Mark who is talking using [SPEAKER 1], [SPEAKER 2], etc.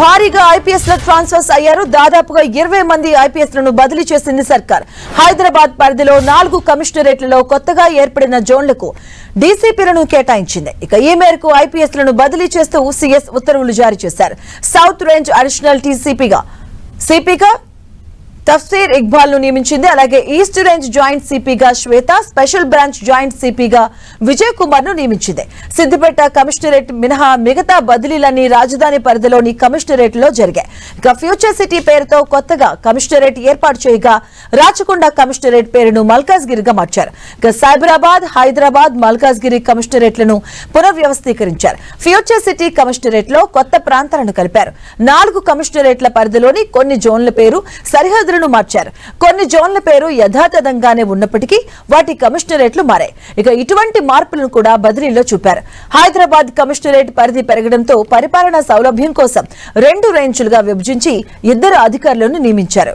[SPEAKER 1] భారీగా ఐపీఎస్లో ట్రాన్స్ఫర్స్ అయ్యారు. దాదాపుగా ఇరవై మంది ఐపీఎస్లను బదిలీ చేసింది సర్కార్. హైదరాబాద్ పరిధిలో నాలుగు కమిషనరేట్లలో కొత్తగా ఏర్పడిన జోన్లకు డీసీపీలను కేటాయించింది. ఇక ఈ మేరకు ఐపీఎస్లను బదిలీ చేస్తూ సీఎస్ ఉత్తర్వులు జారీ చేశారు. సౌత్ రేంజ్ అడిషనల్ టీసీపీగా సిపిగా తఫ్సీర్ ఇక్బాల్ను నియమించింది. అలాగే ఈస్ట్ రేంజ్ జాయింట్ సిపిగా శ్వేత స్పెషల్ బ్రాంచ్ జాయింట్ సిపిగా విజయ్ కుమార్ను నియమించింది. సిద్దిపేట కమిషనరేట్ మినహా మిగతా బదిలీలన్నీ రాజధాని పరిధిలోని కమిషనరేట్లో జరిగాయి. ఇక ఫ్యూచర్ సిటీ పేరుతో కొత్తగా కమిషనరేట్ ఏర్పాటు చేయగా రాచకొండ కమిషనరేట్ పేరును మల్కాజ్గిరిగా మార్చారు. ఇక సైబరాబాద్ హైదరాబాద్ మల్కాజ్గిరి కమిషనరేట్లను పునర్వ్యవస్థీకరించారు. ఫ్యూచర్ సిటీ కమిషనరేట్లో కొత్త ప్రాంతాలను కలిపారు. నాలుగు కమిషనరేట్ల పరిధిలోని కొన్ని జోన్ల పేరు సరిహద్దు సరిహద్దులను మార్చారు. కొన్ని జోన్ల పేరు యథాతథంగానే ఉన్నప్పటికీ వాటి కమిషనరేట్లు మారాయి. ఇక ఇటువంటి మార్పులను కూడా బదిలీలో చూపారు. హైదరాబాద్ కమిషనరేట్ పరిధి పెరగడంతో పరిపాలనా సౌలభ్యం కోసం రెండు రేంజ్లుగా విభజించి ఇద్దరు అధికారులను నియమించారు.